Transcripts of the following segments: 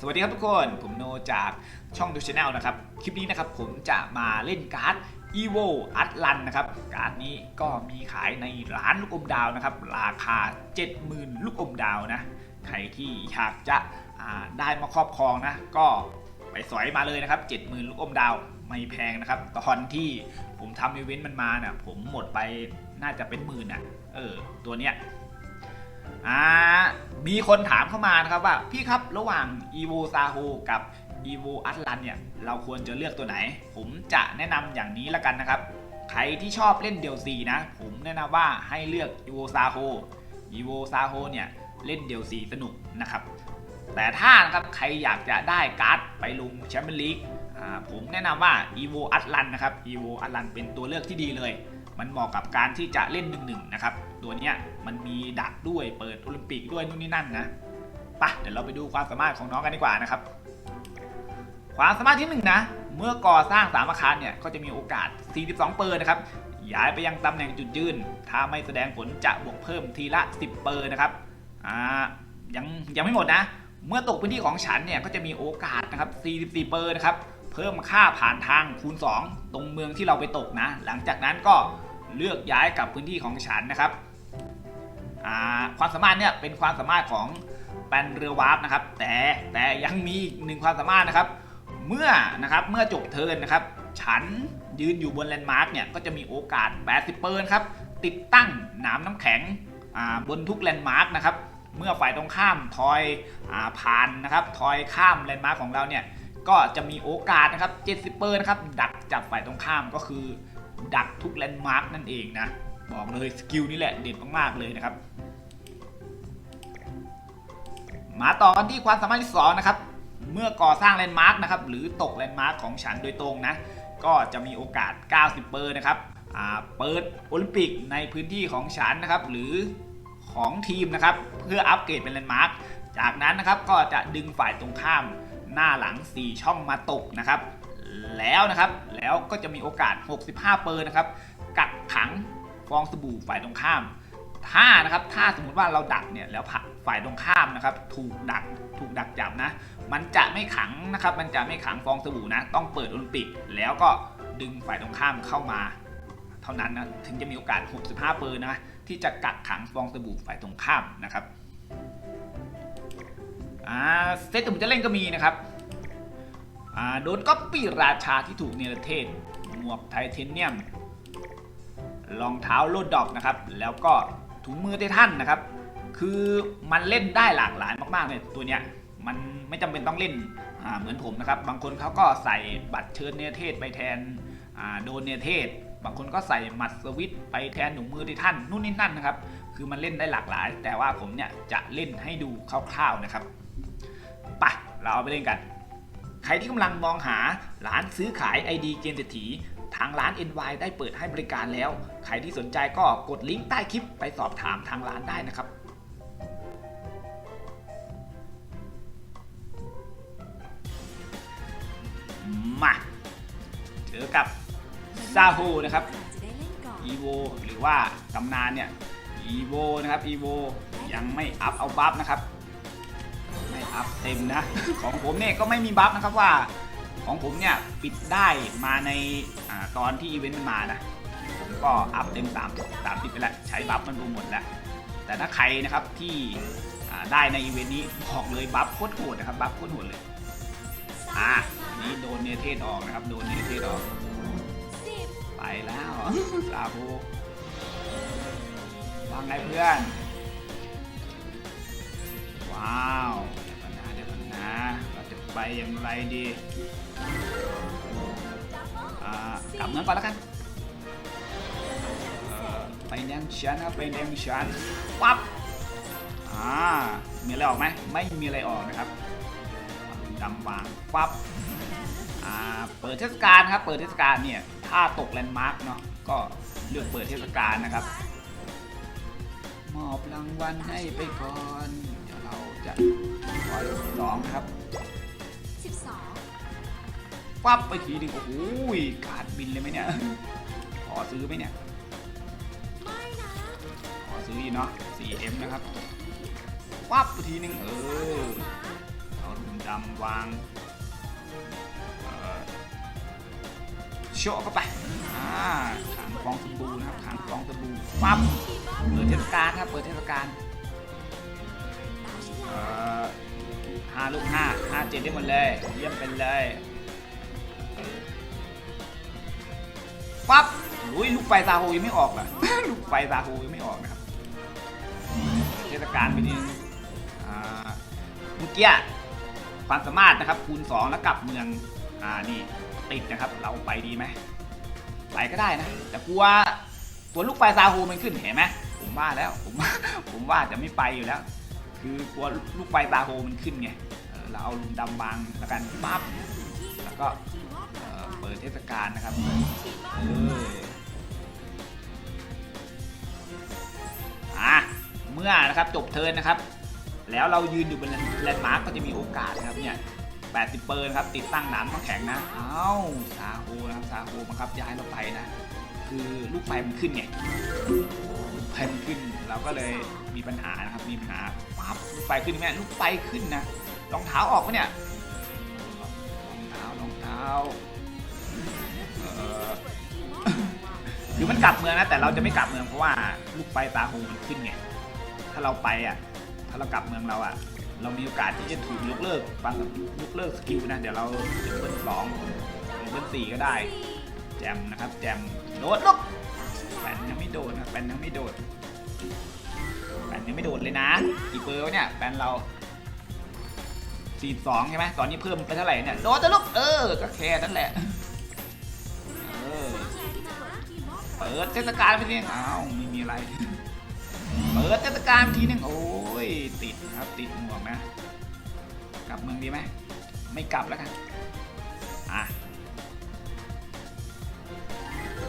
สวัสดีครับทุกคน ผมโนจากช่องดูชาแนลนะครับ คลิปนี้นะครับผมจะมาเล่นการ์ด evo อัตลันนะครับ การ์ดนี้ก็มีขายในร้านลูกอมดาวนะครับ ราคา 70,000 ลูกอมดาวนะ ใครที่อยากจะได้มาครอบครองนะ ก็ไปสอยมาเลยนะครับ 70,000 ลูกอมดาวไม่แพงนะครับ ตอนที่ผมทำอีเวนต์มันมาเนี่ยผมหมดไปน่าจะเป็นหมื่นอะ เออ ตัวเนี้ย อ่ามีคนถามเข้ามานะครับว่า พี่ครับระหว่าง evo s a h o กับ evo atlan เนี่ยเราควรจะเลือกตัวไหน ผมจะแนะนำอย่างนี้ละกันนะครับ ใครที่ชอบเล่นเดียวซีนะ ผมแนะนำว่าให้เลือก evo s a h o evo s a h o เนี่ยเล่นเดียวซีสนุกนะครับ แต่ถ้านะครับใครอยากจะได้การ์ดไปลงแชมเปี้ยนลีกอ่าผมแนะนำว่า evo atlan นะครับ evo atlan เป็นตัวเลือกที่ดีเลย มันเหมาะกับการที่จะเล่นหนึ่งหนึ่งนะครับ ตัวเนี้ยมันมีดักด้วยเปิดโอลิมปิกด้วยนู่นนี่นั่นนะปะเดี๋ยวเราไปดูความสามารถของน้องกันดีกว่านะครับ ความสามารถที่หนึ่งนะ เมื่อก่อสร้างสามอาคารเนี่ยก็จะมีโอกาส 42 เปอร์นะครับย้ายไปยังตำแหน่งจุดยืน ถ้าไม่แสดงผลจะบวกเพิ่มทีละ 10 เปอร์นะครับอ่ายังยังไม่หมดนะ เมื่อตกพื้นที่ของฉันเนี่ยก็จะมีโอกาสนะครับ 44 เปอร์นะครับ เพิ่มค่าผ่านทางคูณ 2 ตรงเมืองที่เราไปตกนะ หลังจากนั้นก็ เลือกย้ายกับพื้นที่ของฉันนะครับความสามารถเนี่ยเป็นความสามารถของแปนเรือวาร์ปนะครับ แต่แต่ยังมีอีกหนึ่งความสามารถนะครับ เมื่อนะครับเมื่อจบเทิร์นนะครับ ฉันยืนอยู่บนแลนด์มาร์กเนี่ยก็จะมีโอกาส 80เปอร์ครับติดตั้งหนามน้ำแข็งบนทุกแลนด์มาร์กนะครับเมื่อฝ่ายตรงข้ามทอยอผ่านนะครับทอยข้ามแลนด์มาร์กของเราเนี่ยก็จะมีโอกาสนะครับ70เปอร์นะครับดักจับฝ่ายตรงข้ามก็คือ ดักทุกแลนด์มาร์กนั่นเองนะ บอกเลยสกิลนี้แหละเด็ดมากๆเลยนะครับ มาต่อกันที่ความสามารถที่สองนะครับ เมื่อก่อสร้างแลนด์มาร์กนะครับ หรือตกแลนด์มาร์กของฉันโดยตรงนะ ก็จะมีโอกาส 90 เปอร์นะครับเปิดโอลิมปิกในพื้นที่ของฉันนะครับ หรือของทีมนะครับ เพื่ออัปเกรดเป็นแลนด์มาร์กจากนั้นนะครับก็จะดึงฝ่ายตรงข้ามหน้าหลัง 4 ช่องมาตกนะครับ แล้วนะครับ แล้วก็จะมีโอกาส 65 เปอร์นะครับ กักขังฟองสบู่ฝ่ายตรงข้าม ถ้านะครับ ถ้าสมมุติว่าเราดักเนี่ยแล้วฝ่ายตรงข้ามนะครับ ถูกดัก ถูกดักจับนะ มันจะไม่ขังนะครับ มันจะไม่ขังฟองสบู่นะ ต้องเปิดโอลิมปิก แล้วก็ดึงฝ่ายตรงข้ามเข้ามา เท่านั้นนะ ถึงจะมีโอกาส 65 เปอร์นะ ที่จะกักขังฟองสบู่ฝ่ายตรงข้ามนะครับอ่าเซตที่ผมจะเล่นก็มีนะครับ โดนก๊อปปี้ราชาที่ถูกเนรเทศ หมวกไทเทเนียม รองเท้าโลดดอกนะครับ แล้วก็ถุงมือไททันนะครับ คือมันเล่นได้หลากหลายมากๆเลยตัวเนี้ย มันไม่จำเป็นต้องเล่นอ่าเหมือนผมนะครับ บางคนเขาก็ใส่บัตรเชิญเนรเทศไปแทนอ่าโดนเนรเทศ บางคนก็ใส่หมัดสวิตไปแทนหนูมือไททันนู่นนี่นั่นนะครับ คือมันเล่นได้หลากหลาย แต่ว่าผมเนี่ยจะเล่นให้ดูคร่าวๆนะครับไปะเราเอาไปเล่นกัน ครที่กำลังมองหาร้านซื้อขาย ID เกมเศรษฐีทางร้าน NY ได้เปิดให้บริการแล้ว ใครที่สนใจก็กดลิงก์ใต้คลิปไปสอบถามทางร้านได้นะครับ มาเจอกับซาฮูนะครับอีโวหรือว่าตำนานเนี่ยอีโวนะครับอีโวยังไม่อัพเอาบัฟนะครับ เต็มนะ ของผมเนี่ยก็ไม่มีบัฟนะครับว่า ของผมเนี่ยปิดได้มาในอาตอนที่อีเวนต์มันมานะ ผมก็อัพเต็ม3 30ไปแล้วใช้บัฟมันรวมหมดแล้ว แต่ถ้าใครนะครับที่ได้ในอีเวนต์นี้บอกเลยบัฟโคตรโหดนะครับบัฟโคตรโหดเลย อะนี่โดนเนเธสออกนะครับ โดนเนเธสออกไปแล้วซาบูว่าไงเพื่อน ว้าว เดี๋ยวก่อนนะเดี๋ยวก่อนนะเราจะไปอย่างไรดีอ่ากลับเมืองก่อนแล้วกันเอ่อไปแดงชันครับไปแดงชันปั๊บอ่ามีอะไรออกไหมไม่มีอะไรออกนะครับดำวางปั๊บอ่าเปิดเทศกาลครับ เปิดเทศกาลเนี่ยถ้าตกแลนด์มาร์กเนาะก็เลือกเปิดเทศกาลนะครับ มอบรางวัลให้ไปก่อน เดี๋ยวเราจะปล่อยสองครับสิบสองปั๊บไปทีหนึงโอ้โหการดบินเลยไหมเนี่ยขอซื้อไหมเนี่ยไม่นะขอซื้ออีกเนาะ 4M นะครับปั๊บไปทีหนึงเออเอาถุงดำวางเอ่อโชะเข้าไปอ่าขังฟองสบู่นะครับขังฟองสบู่ปั๊บเปิดเทศกาลครับเปิดเทศกาล ห้าลูกห้าห้าเจ็ดได้หมดเลย เยี่ยมไปเลยปั๊บอุ้ยลูกไฟซาโฮยังไม่ออกอะ ลูกไฟซาโฮยังไม่ออกนะครับเทศกาลไปนิดนึงอ่าเมื่อกี้ความสามารถนะครับคูณ 2 แล้วกลับเมือง อ่านี่ติดนะครับ เราไปดีไหมไปก็ได้นะ แต่กลัวกลัวลูกไฟซาโฮมันขึ้นเห็นไหมผมว่าแล้วผมผมว่าจะไม่ไปอยู่แล้ว คือกลัวลูกไฟซาโฮมันขึ้นไงเราเอาลุมดำบางแล้วกันปั๊บแล้วก็เปิดเทศกาลนะครับเอออะเมื่อนะครับจบเทิร์นนะครับ แล้วเรายืนอยู่บนแลนด์มาร์กก็จะมีโอกาสนะครับเนี่ย80เปอร์นะครับติดตั้งหนามน้ำแข็งนะเอ้าซาโฮนะครับซาโฮบังคับย้ายเราไปนะ คือลูกไฟมันขึ้นไง ลูกไฟมันขึ้น เราก็เลยมีปัญหานะครับ มีปัญหาปั๊บลูกไฟขึ้นไหมลูกไฟขึ้นนะรองเท้าออกปะเนี่ยรองเท้ารองเท้าเอ่อคือมันกลับเมืองนะแต่เราจะไม่กลับเมืองเพราะว่าลูกไฟตาโฮมันขึ้นไงถ้าเราไปอะ ถ้าเรากลับเมืองเราอะ เรามีโอกาสที่จะถูกยกเลิกฟังยกเลิกสกิลนะเดี๋ยวเราจะเบิ้ลสองหรือเบิ้ลสี่ก็ได้ แจมนะครับ แจมโดดลูก นะแปนยังไม่โดดแปนยังไม่โดดเลยนะกี่เปอร์วะเนี่ยแปนเราสี่สองใช่ไหมตอนนี้เพิ่มไปเท่าไหร่เนี่ยโดดจะลูกเออก็แค่นั้นแหละเออเปิดเทศกาลไปทีนึงอ้าวไม่มีอะไรเปิดเทศกาลไปทีนึงโอ้ยติดครับติดหมวกนะกลับเมืองดีไหมไม่กลับแล้วกันอะ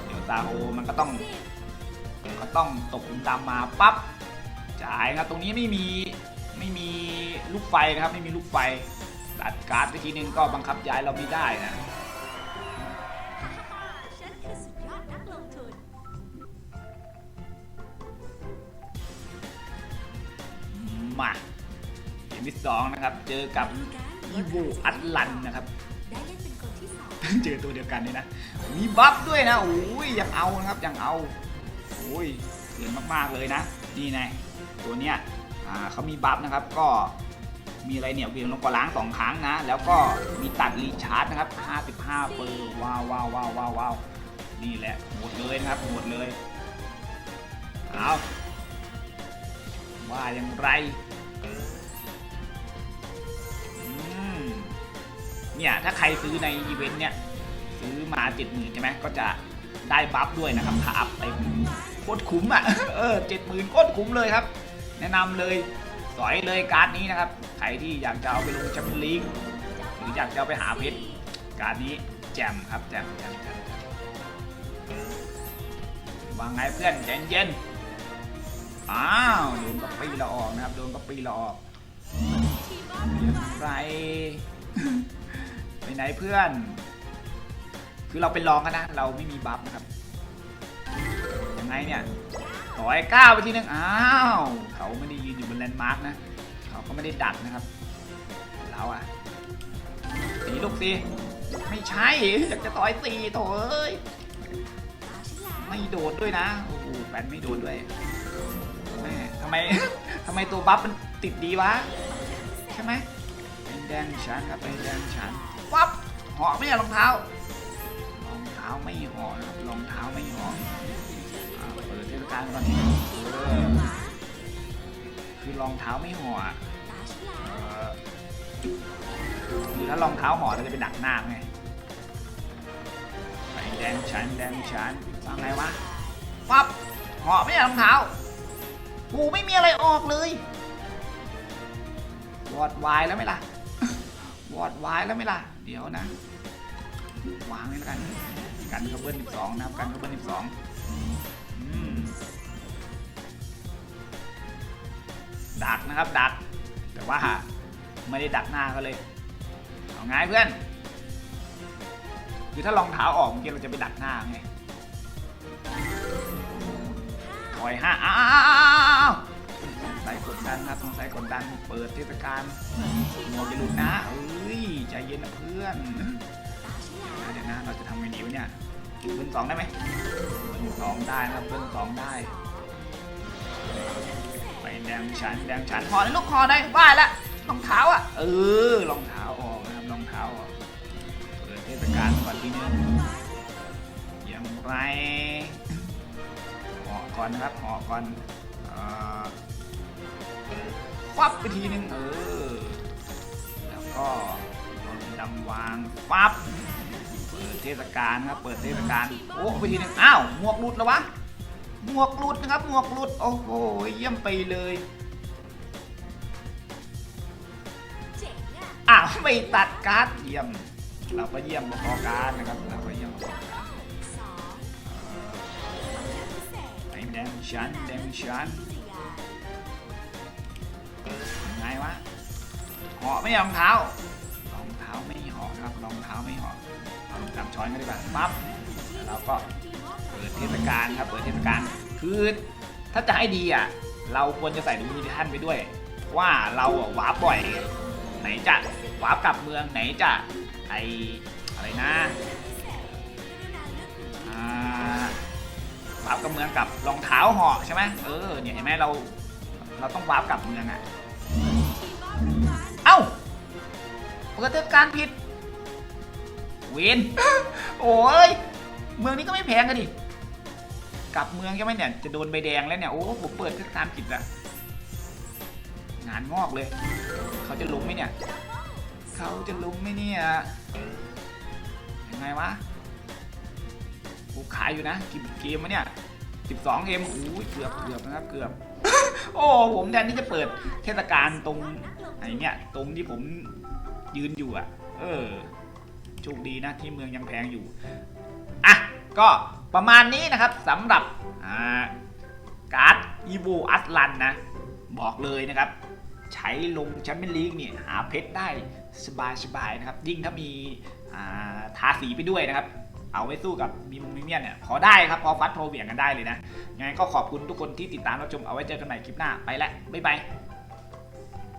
เดี๋ยวตาโฮมันก็ต้อง ก็ต้องตกหลุมดำมาปั๊บจ่ายครับตรงนี้ไม่มีไม่มีลูกไฟนะครับไม่มีลูกไฟตัดการ์ดไปทีนึงก็บังคับย้ายเราไม่ได้นะฉันคือสุดยอดนักลงทุนมาเกมที่สองนะครับ เจอกับอีโวอัตลันนะครับได้เล่นเป็นคนที่สองเจอตัวเดียวกันเลยนะ มีบัฟด้วยนะโอ้ยยังเอานะครับยังเอาโอ้ยเกินมากๆเลยนะ นี่ไงตัวเนี้ยเขามีบัฟนะครับก็มีอะไรเนี่ยเวียงลงกว่าล้างสองครั้งนะ แล้วก็มีตัดรีชาร์จนะครับ 55 เปอร์ว้าวว้าวว้าวว้าววาวนี่แหละหมดเลยนะครับหมดเลยเอาว่าอย่างไรเนี่ยถ้าใครซื้อในอีเวนต์เนี่ย ซื้อมาเจ็ดหมื่นใช่ไหมก็จะได้บัฟด้วยนะครับถ้าอัพเต็มโคตรคุ้มอะเออเจ็ดหมื่นโคตรคุ้มเลยครับ แนะนำเลยสอยเลยการ์ดนี้นะครับใครที่อยากจะเอาไปลงแชมเปี้ยนลีกหรืออยากจะเอาไปหาเพชรการ์ดนี้แจมครับแจมแจมแจมวางไงเพื่อนใจเย็นอ้าวโดนกระปีเราออกนะครับโดนกระปีเราออกอย่างไรไปไหนเพื่อน คือเราเป็นรองกันนะเราไม่มีบัฟนะครับ ไงเนี่ยต่อยก้าวไปทีนึงอ้าวเขาไม่ได้ยืนอยู่บนแลนด์มาร์กนะเขาก็ไม่ได้ดักนะครับเราอะสีลูกสีไม่ใช่อยากจะต่อยสีโถเอ้ยไม่โดดด้วยนะโอ้โหแบนไม่โดดด้วยแม่ทำไมทำไมตัวบัฟมันติดดีวะใช่ไหมเป็นแดงฉันครับเป็นแดงฉันปั๊บหาะไหมอรองเท้ารองเท้าไม่หาะนะครับรองเท้าไม่หอ เปิดเทศกาลก่อนเออคือรองเท้าไม่หาะอะเออคือถ้ารองเท้าหาะเราจะไปดักหน้าไงไปแดงฉันแดงฉันว่าไงวะปั๊บเหาะไหมอะรองเท้ากูไม่มีอะไรออกเลยวอดวายแล้วไหมล่ะวอดวายแล้วไหมล่ะ เดี๋ยวนะวางนี่แล้วกัน กันเขาเบิ้ลสิบสองนะครับ กันเขาเบิ้ลสิบสอง ดักนะครับ ดัก แต่ว่าไม่ได้ดักหน้าเขาเลย เอาไงเพื่อน คือถ้ารองเท้าออกเมื่อกี้เราจะไปดักหน้าไงถอยห้าอ้าวใส่กดดันครับต้องใส่กดดัน เปิดเทศกาลหมวกจะหลุดนะเอออนตาฉันแล้วเดี๋ยวนะ เราจะทำไงดีวะเนี่ยเบิ้ลสองได้ไหมเบิ้ลสองได้นะครับเบิ้ลสองได้ แดงฉันแดงฉันหอในลูกคอได้ว่าแล้วรองเท้าอะ เออรองเท้าออกนะครับรองเท้าออกเปิดเทศกาลก่อนทีนึงอย่างไรหอก่อนนะครับหอก่อนเอ่อฟับไปทีนึงเออแล้วก็โดนดำวางฟับเปิดเทศกาลครับเปิดเทศกาลโอ้ไปทีนึงอ้าวหมวกหลุดแล้ววะ หมวกหลุดนะครับหมวกหลุด โอ้โห เยี่ยมไปเลยเจ๋งอะอ้าวไม่ตัดการ์ดเยี่ยม เราก็เยี่ยมพอการ์ดนะครับเราก็เยี่ยมพอการ์ดสองพิเศษไอ้แดงชันแดงชันที่จะยานยังไงวะเหาะไม่รองเท้ารองเท้าไม่เหาะครับรองเท้าไม่เหาะเอาลงตามช้อนก็ได้ป่ะปั๊บแล้ว เราก็เปิดเทศกาลครับเปิดเทศกาลคือถ้าจะให้ดีอะเราควรจะใส่ดูมินิทันไปด้วย ว่าเราอะวาปบ่อย ไหนจะวาปกลับเมืองไหนจะไออะไรนะว้าวาร์ปกลับเมืองกับรองเท้าหาะใช่ไหมเออเนี่ยเห็นไหมเราเราต้องวาร์ปกลับเมืองอะเอ้าเปิดเทศกาลผิดเวนโอ้ย เมืองนี้ก็ไม่แพงกันดิกลับเมืองใช่ไหมเนี่ย จะโดนใบแดงแล้วเนี่ย โอ้ผมเปิดเทศกาลผิดอะงานงอกเลย เขาจะลุมไหมเนี่ย เขาจะลุมไหมเนี่ยยังไงวะกูขายอยู่นะกี่เกมวะเนี่ย12เกมโอ้ยเกือบเกือบนะครับเกือบ โอ้ผมแทนที่จะเปิดเทศกาลตรงไอเนี่ย ตรงที่ผมยืนอยู่อะ เออโชคดีนะที่เมืองยังแพงอยู่ อะ ก็ประมาณนี้นะครับสำหรับการ์ดอีโวอัตลันนะ บอกเลยนะครับ ใช้ลงแชมเปี้ยนลีกเนี่ยหาเพชรได้สบายๆนะครับ ยิ่งถ้ามีาทาสีไปด้วยนะครับเอาไว้สู้กับมีมุมเมียนเนี่ยพอได้ครับพอฟัดพอเหวี่ยงกันได้เลยนะยังไงก็ขอบคุณทุกคนที่ติดตามรับชมเอาไว้เจอกันใหม่คลิปหน้าไปแล้วบ๊ายบาย